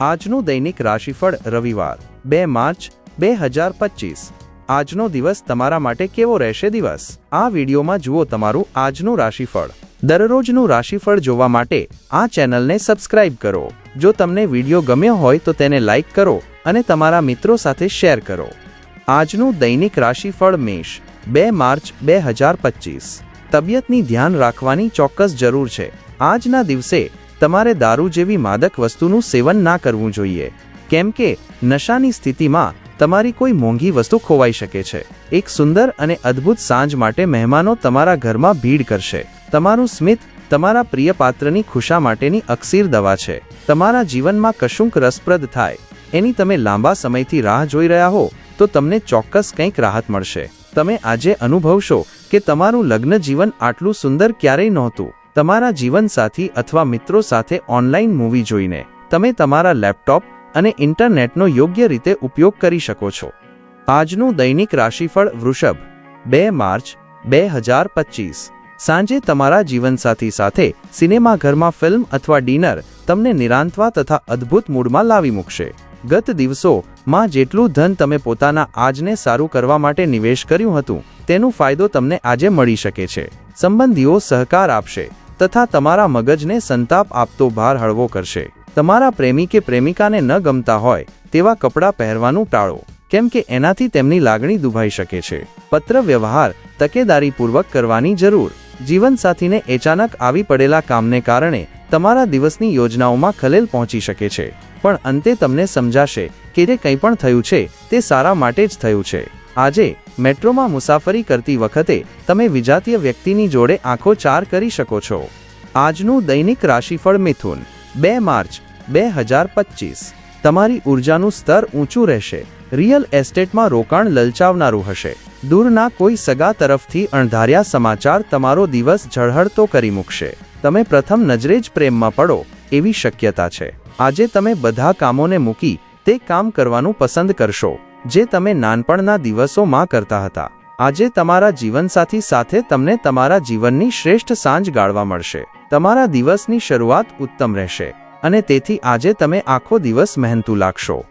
આજનું દૈનિક રાશિફળ રવિવાર, બે માર્ચ, બે હજાર પચીસ. આજનો દિવસ તમારા માટે કેવો રહેશે દિવસ? આ વિડીયોમાં જુઓ તમારું આજનું રાશિફળ. દરરોજનું રાશિફળ જોવા માટે આ ચેનલને સબસ્ક્રાઇબ કરો. જો તમને વીડિયો ગમ્યો હોય તો તેને લાઇક કરો અને તમારા મિત્રો સાથે શેર કરો. આજનું દૈનિક રાશિફળ મેષ, બે માર્ચ, બે હજાર પચીસ. તબિયતની ધ્યાન રાખવાની ચોક્કસ જરૂર છે. આજના દિવસે તમારે દારૂ જેવી માદક વસ્તુનું સેવન ના કરવું જોઈએ. કેમ કે, નશાની સ્થિતિમાં તમારી કોઈ મોંઘી વસ્તુ ખોવાઈ શકે છે. એક સુંદર અને અદ્ભુત સાંજ માટે મહેમાનો તમારા ઘરમાં ભીડ કરશે. તમારું સ્મિત તમારા પ્રિય પાત્રની ખુશા માટેની અક્ષીર દવા છે. તમારા જીવનમાં કશુંક રસપ્રદ થાય. એની તમે લાંબા સમયથી રાહ જોઈ રહ્યા હો, તો તમને ચોક્કસ કંઈક રાહત મળશે. તમે આજે અનુભવશો કે તમારું લગ્ન જીવન આટલું સુંદર ક્યારેય નહોતું. તમારા જીવનસાથી અથવા મિત્રો સાથે ઓનલાઈન મૂવી જોઈને તમે તમારા લેપટોપ અને ઇન્ટરનેટનો યોગ્ય રીતે ઉપયોગ કરી શકો છો. આજનું દૈનિક રાશિફળ વૃષભ, બે માર્ચ, બે હજાર પચીસ. સાંજે તમારા જીવનસાથી સાથે સિનેમાઘરમાં ફિલ્મ અથવા ડિનર તમને નિરાંતવા તથા અદ્ભુત મૂડમાં લાવી મૂકશે. ગત દિવસોમાં જેટલું ધન તમે પોતાના આજને સારું કરવા માટે નિવેશ કર્યું હતું, તેનો ફાયદો તમને આજે મળી શકે છે. સંબંધીઓ સહકાર આપશે. તથા તમારા મગજને સંતાપ આપતો ભાર હળવો કરશે. તમારા પ્રેમી કે પ્રેમિકાને ન ગમતા હોય, તેવા કપડાં પહેરવાનું ટાળો, કેમ કે એનાથી તેમની લાગણી દુભાઈ શકે છે. પત્ર વ્યવહાર, તકેદારીપૂર્વક કરવાની જરૂર. જીવનસાથીને અચાનક આવી પડેલા કામને કારણે તમારા દિવસની યોજનાઓમાં ખલેલ પહોંચી શકે છે. પણ અંતે તમને સમજાશે કે જે કંઈ પણ થયું છે, તે સારા માટે જ થયું છે. આજે મેટ્રોમાં મુસાફરી કરતી વખતે તમે વિજાતીય વ્યક્તિની જોડે આંખો ચાર કરી શકો છો. આજનું દૈનિક રાશિફળ મિથુન, બે માર્ચ, બે હજાર પચીસ. તમારી ઉર્જાનું સ્તર ઊંચું રહેશે. રિયલ એસ્ટેટમાં રોકાણ લલચાવનારું હશે. દૂરના કોઈ સગા તરફથી અણધાર્યા સમાચાર તમારો દિવસ ઝળહળતો કરી મૂકશે. તમે પ્રથમ નજરે જ પ્રેમમાં પડો એવી શક્યતા છે. આજે તમે બધા કામોને મૂકી તે કામ કરવાનું પસંદ કરશો. જે તમે નાનપણના દિવસોમાં કરતા હતા. આજે તમારા જીવનસાથી સાથે તમને તમારા જીવનની શ્રેષ્ઠ સાંજ ગાળવા મળશે. તમારા દિવસની શરૂઆત ઉત્તમ રહેશે. અને તેથી આજે તમે આખો દિવસ મહેનતુ લાગશો.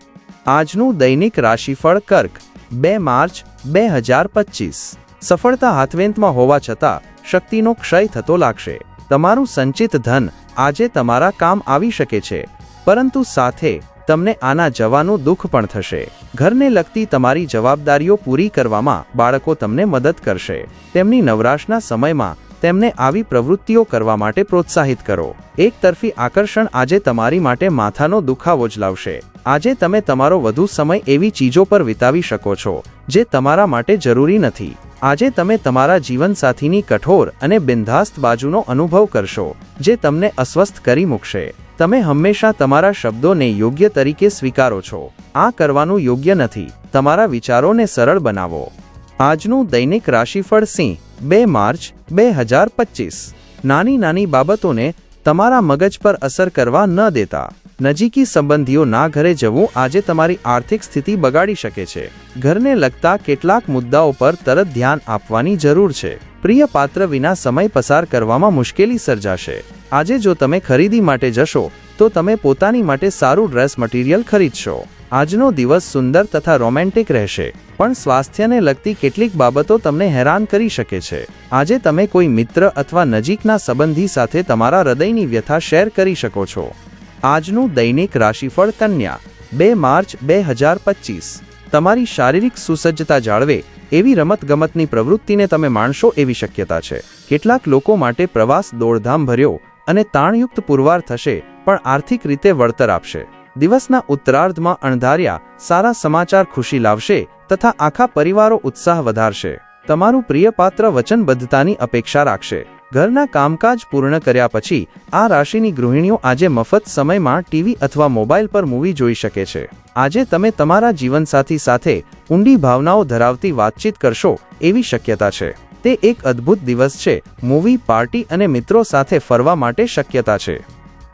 આજનું દૈનિક રાશિફળ કર્ક, બે માર્ચ, બે હજાર પચીસ. સફળતા હાથવેંતમાં હોવા છતાં, શક્તિનો ક્ષય થતો લાગશે. તમારું સંચિત ધન આજે તમારા કામ આવી શકે છે. પરંતુ સાથે તમને આના જવાનું દુઃખ પણ થશે. ઘરને લગતી તમારી જવાબદારીઓ પૂરી કરવામાં બાળકો તમને મદદ કરશે. તેમની નવરાશના સમયમાં તેમને આવી પ્રવૃત્તિઓ કરવા માટે પ્રોત્સાહિત કરો. એક તરફી આકર્ષણ આજે તમારી માટે માથાનો દુખાવો જ લાવશે. આજે તમે તમારો વધુ સમય એવી ચીજો પર વિતાવી શકો છો, જે તમારા માટે જરૂરી નથી. આજે તમે તમારા જીવનસાથીની કઠોર અને બિંધાસ્ત બાજુનો અનુભવ કરશો, જે તમને અસ્વસ્થ કરી મૂકશે. તમે હંમેશા તમારા શબ્દોને યોગ્ય તરીકે સ્વીકારો છો. આ કરવાનું યોગ્ય નથી. તમારા વિચારોને સરળ બનાવો. આજનું દૈનિક રાશિફળ સિંહ, બે માર્ચ, બે હજાર પચીસ. નાની નાની બાબતોને તમારા મગજ પર અસર કરવા ન દેતા. નજીકી સંબંધીઓના ઘરે જવું આજે તમારી આર્થિક સ્થિતિ બગાડી શકે છે. ઘરને લગતા કેટલાક મુદ્દાઓ પર તરત ધ્યાન આપવાની જરૂર છે. પ્રિય પાત્ર વિના સમય પસાર કરવામાં મુશ્કેલી સર્જાશે. આજે જો તમે ખરીદી માટે જશો, તો તમે પોતાની માટે સારું ડ્રેસ મટીરિયલ ખરીદશો. આજનો દિવસ સુંદર તથા રોમેન્ટિક રહેશે, પણ સ્વાસ્થ્યને લગતી કેટલીક બાબતો તમને હેરાન કરી શકે છે. આજે તમે કોઈ મિત્ર અથવા નજીકના સંબંધી સાથે તમારા હૃદયની વ્યથા શેર કરી શકો છો. આજનું દૈનિક રાશિફળ કન્યા, બે માર્ચ બે હજાર પચીસ. તમારી શારીરિક સુસજ્જતા જાળવે, એવી રમતગમતની પ્રવૃત્તિને તમે માણશો એવી શક્યતા છે. કેટલાક લોકો માટે પ્રવાસ દોડધામ ભર્યો અને તાણયુક્ત પુરવાર થશે, પણ આર્થિક રીતે વળતર આપશે. દિવસના ઉત્તરાર્ધમાં અણધાર્યા, સારા સમાચાર ખુશી લાવશે તથા આખા પરિવારો ઉત્સાહ વધારશે. તમારું પ્રિય પાત્ર વચનબદ્ધતાની અપેક્ષા રાખશે. ઘરના કામકાજ પૂર્ણ કર્યા પછી આ રાશિની ગૃહિણીઓ આજે મફત સમયમાં ટીવી અથવા મોબાઈલ પર મૂવી જોઈ શકે છે. આજે તમે તમારા જીવનસાથી સાથે ઊંડી ભાવનાઓ ધરાવતી વાતચીત કરશો એવી શક્યતા છે. તે એક અદ્ભુત દિવસ છે. મૂવી, પાર્ટી અને મિત્રો સાથે ફરવા માટે શક્યતા છે.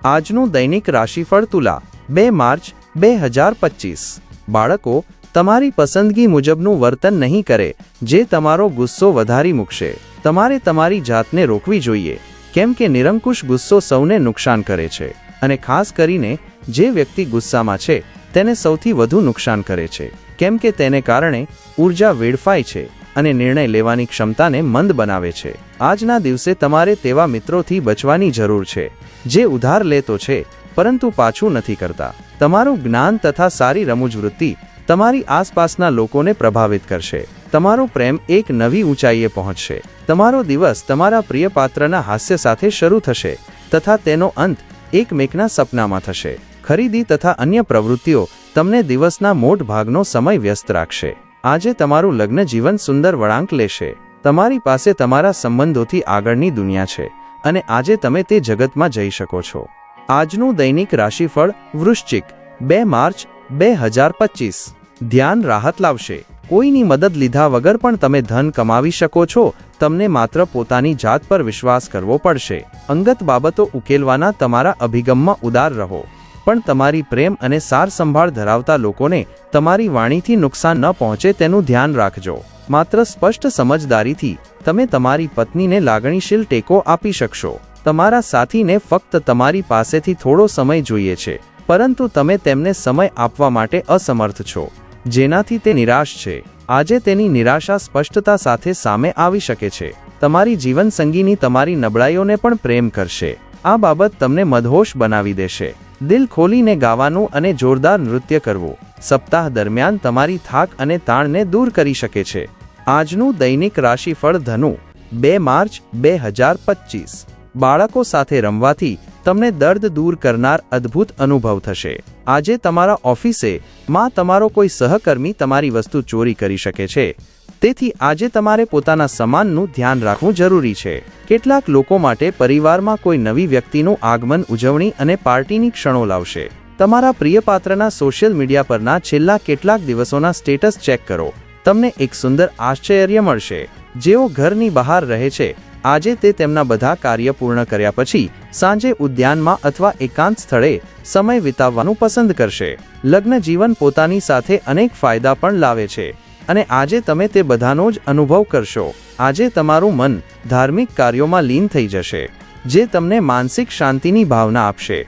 આજનું દૈનિક રાશિફળ તુલા, બે માર્ચ, બે હજાર પચીસ. બાળકો, તમારી પસંદગી મુજબનું વર્તન નહીં કરે, જે તમારો ગુસ્સો વધારી મૂકશે. તમારે તમારી જાતને રોકવી જોઈએ, કેમ કે નિરંકુશ ગુસ્સો સૌને નુકસાન કરે છે, અને ખાસ કરીને જે વ્યક્તિ ગુસ્સામાં છે, તેને સૌથી વધુ નુકસાન કરે છે, કેમ કે તેને કારણે ઊર્જા વેડફાય છે અને નિર્ણય લેવાની ક્ષમતાને મંદ બનાવે છે. આજના દિવસે તમારે તેવા મિત્રોથી બચવાની જરૂર છે, જે ઉધાર લેતો છે, પરંતુ પાછું નથી કરતા. તમારું જ્ઞાન તથા સારી રમૂજ વૃત્તિ તમારી આસપાસના લોકોને પ્રભાવિત કરશે. તમારો પ્રેમ એક નવી ઊંચાઈએ પહોંચશે. તમારો દિવસ તમારા પ્રિય પાત્રના હાસ્ય સાથે શરૂ થશે તથા તેનો અંત એકમેકના સપનામાં થશે. ખરીદી તથા અન્ય પ્રવૃત્તિઓ તમને દિવસના મોટ ભાગનો સમય વ્યસ્ત રાખશે. આજે તમારું લગ્ન જીવન સુંદર વળાંક લેશે. તમારી પાસે તમારા સંબંધોથી આગળની દુનિયા છે અને આજે તમે તે જગતમાં જઈ શકો છો. આજનું દૈનિક રાશિફળ વૃશ્ચિક, બે માર્ચ, બે હજાર પચીસ. ધ્યાન રાહત લાવશે. કોઈની મદદ લીધા વગર પણ તમે ધન કમાવી શકો છો, તમને માત્ર પોતાની જાત પર વિશ્વાસ કરવો પડશે. અંગત બાબતો ઉકેલવાના તમારા અભિગમમાં ઉદાર રહો. પણ તમારી પ્રેમ અને સાર સંભાળ ધરાવતા લોકોને તમારી વાણીથી નુકસાન ન પહોંચે તેનું ધ્યાન રાખજો. માત્ર સ્પષ્ટ સમજદારીથી તમે તમારી પત્નીને લાગણીશીલ ટેકો આપી શકશો. તમારા સાથીને ફક્ત તમારી પાસેથી થોડો સમય જોઈએ છે, પરંતુ તમે તેમને સમય આપવા માટે અસમર્થ છો. જેનાથી તે નિરાશ છે. આજે તેની નિરાશા સ્પષ્ટતા સાથે સામે આવી શકે છે. તમારી જીવનસંગીની તમારી નબળાઈઓને પણ પ્રેમ કરશે. આ બાબત તમને મદહોશ બનાવી દેશે. દિલ ખોલીને ગાવાનું અને જોરદાર નૃત્ય કરવું. સપ્તાહ દરમિયાન તમારી થાક અને તાણને દૂર કરી શકે છે. આજનું દૈનિક રાશિફળ ધનુ. બે માર્ચ, બે બાળકો સાથે રમવાથી તમને દર્દ દૂર કરનાર અદ્ભુત અનુભવ થશે. આજે તમારા ઓફિસે માં તમારો કોઈ સહકર્મી તમારી વસ્તુ ચોરી કરી શકે છે. તેથી આજે તમારે પોતાના સમાનનું ધ્યાન રાખવું જરૂરી છે. કેટલાક લોકો માટે પરિવારમાં કોઈ નવી વ્યક્તિનું આગમન, ઉજવણી અને પાર્ટીની ક્ષણો લાવશે. તમારા પ્રિય પાત્રના સોશિયલ મીડિયા પરના છેલ્લા કેટલાક દિવસોના સ્ટેટસ ચેક કરો. તમને એક સુંદર આશ્ચર્ય મળશે. જેઓ ઘરની બહાર રહે છે આજે તે તેમના બધા કાર્ય પૂર્ણ કર્યા પછી સાંજે ઉદ્યાનમાં અથવા એકાંત સ્થળે સમય વિતાવવાનું પસંદ કરશે. લગ્ન જીવન પોતાની સાથે અનેક ફાયદા પણ લાવે છે. અને આજે તમે તે બધાનો જ અનુભવ કરશો. આજે તમારું મન ધાર્મિક કાર્યોમાં લીન થઈ જશે, જે તમને માનસિક શાંતિની ભાવના આપશે.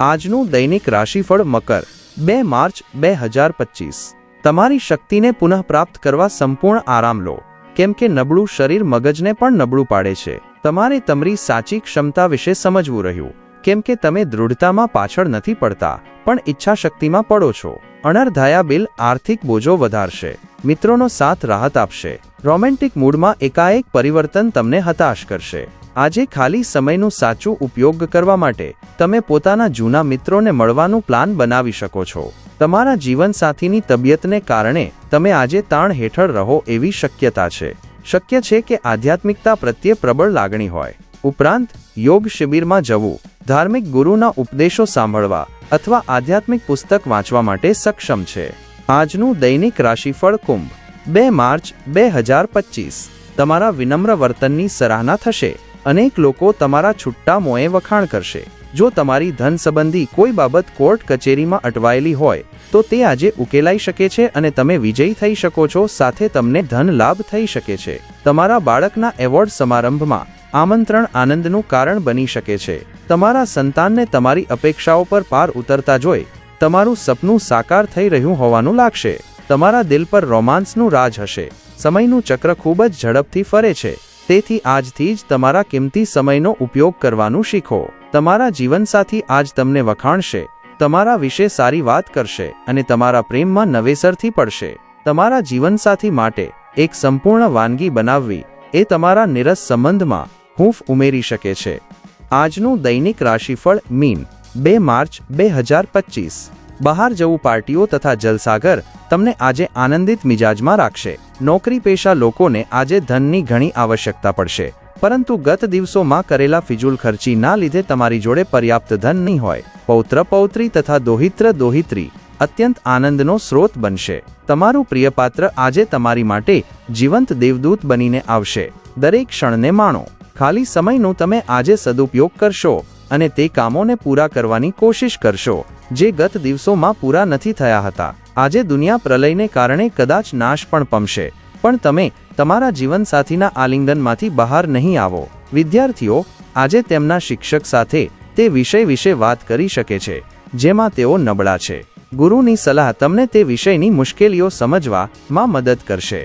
આજનું દૈનિક રાશિફળ મકર, બે માર્ચ, બે હજાર પચીસ. તમારી શક્તિને પુનઃપ્રાપ્ત કરવા સંપૂર્ણ આરામ લો. કેમ કે નબળું શરીર મગજને પણ નબળું પાડે છે. તમારે તમારી સાચી ક્ષમતા વિશે સમજવું રહ્યું. કેમ કે તમે દૃઢતામાં પાછળ નથી પડતા, પણ ઈચ્છાશક્તિમાં પડો છો. અણરધાયા બિલ આર્થિક બોજો વધારશે. મિત્રોનો સાથ રાહત આપશે. રોમેન્ટિક મૂડમાં એકાએક પરિવર્તન તમને હતાશ કરશે. આજે ખાલી સમયનું સાચું ઉપયોગ કરવા માટે તમે પોતાના જૂના મિત્રોને મળવાનું પ્લાન બનાવી શકો છો. તમારા જીવનસાથીની તબિયતને કારણે તમે આજે તાણ હેઠળ રહો એવી શક્યતા છે. શક્ય છે કે આધ્યાત્મિકતા પ્રત્યે પ્રબળ લાગણી હોય. ઉપરાંત યોગ શિબિરમાં જવું, ધાર્મિક ગુરુના ઉપદેશો સાંભળવા અથવા આધ્યાત્મિક પુસ્તક વાંચવા માટે સક્ષમ છે. આજનું દૈનિક રાશિફળ કુંભ, બે માર્ચ, બે હજાર પચીસ. તમારા વિનમ્ર વર્તનની સરાહના થશે. અનેક લોકો તમારા છુટ્ટા મોએ વખાણ કરશે. જો તમારી ધન સંબંધી કોઈ બાબત કોર્ટ કચેરીમાં અટવાયેલી હોય, તો તે આજે ઉકેલાઈ શકે છે અને તમે વિજયી થઈ શકો છો. સાથે તમને ધન લાભ થઈ શકે છે. તમારા બાળકના એવોર્ડ સમારંભમાં આમંત્રણ આનંદનું કારણ બની શકે છે. તમારા સંતાનને તમારી અપેક્ષાઓ પર પાર ઉતરતા જોઈ, તમારું સપનું સાકાર થઈ રહ્યું હોવાનું લાગશે. તમારા દિલ પર રોમાન્સનું રાજ હશે. સમયનું ચક્ર ખૂબ જ ઝડપથી ફરે છે. તેથી આજથી જ તમારા કિંમતી સમયનો ઉપયોગ કરવાનું શીખો. તમારા જીવનસાથી આજ તમને વખાણશે. તમારા વિશે સારી વાત કરશે અને તમારા પ્રેમમાં નવેસરથી પડશે. તમારા જીવનસાથી માટે એક સંપૂર્ણ વાનગી બનાવવી એ તમારા નિરસ સંબંધમાં હૂંફ ઉમેરી શકે છે. આજનું દૈનિક રાશિફળ મીન બે માર્ચ બે હજાર પચીસ. બહાર જવું પાર્ટીઓ તથા જલસાગર તમને આજે આનંદિત મિજાજમાં રાખશે. નોકરી પેશા લોકોને આજે ધનની ઘણી આવશ્યકતા પડશે. પરંતુ ગત દિવસોમાં કરેલા ફિજુલ ખર્ચીના લીધે તમારી જોડે પર્યાપ્ત ધન નહીં હોય. પૌત્ર પૌત્રી તથા દોહિત્ર દોહિત્રી અત્યંત આનંદનો સ્રોત બનશે. તમારું પ્રિય પાત્ર આજે તમારી માટે જીવંત દેવદૂત બનીને આવશે. દરેક ક્ષણને માણો. ખાલી સમયનો તમે આજે સદુપયોગ કરશો અને તે કામોને પૂરા કરવાની કોશિશ કરશો, જે ગત દિવસોમાં પૂરા નથી થયા હતા. આજે દુનિયા પ્રલયને કારણે કદાચ નાશ પણ પમશે. પણ તમે તમારા જીવનસાથીના આલિંગનમાંથી બહાર નહીં આવો. વિદ્યાર્થીઓ, આજે તેમના શિક્ષક સાથે તે વિષય વિશે વાત કરી શકે છે, જેમાં તેઓ નબળા છે. ગુરુની સલાહ તમને તે વિષયની મુશ્કેલીઓ સમજવામાં મદદ કરશે.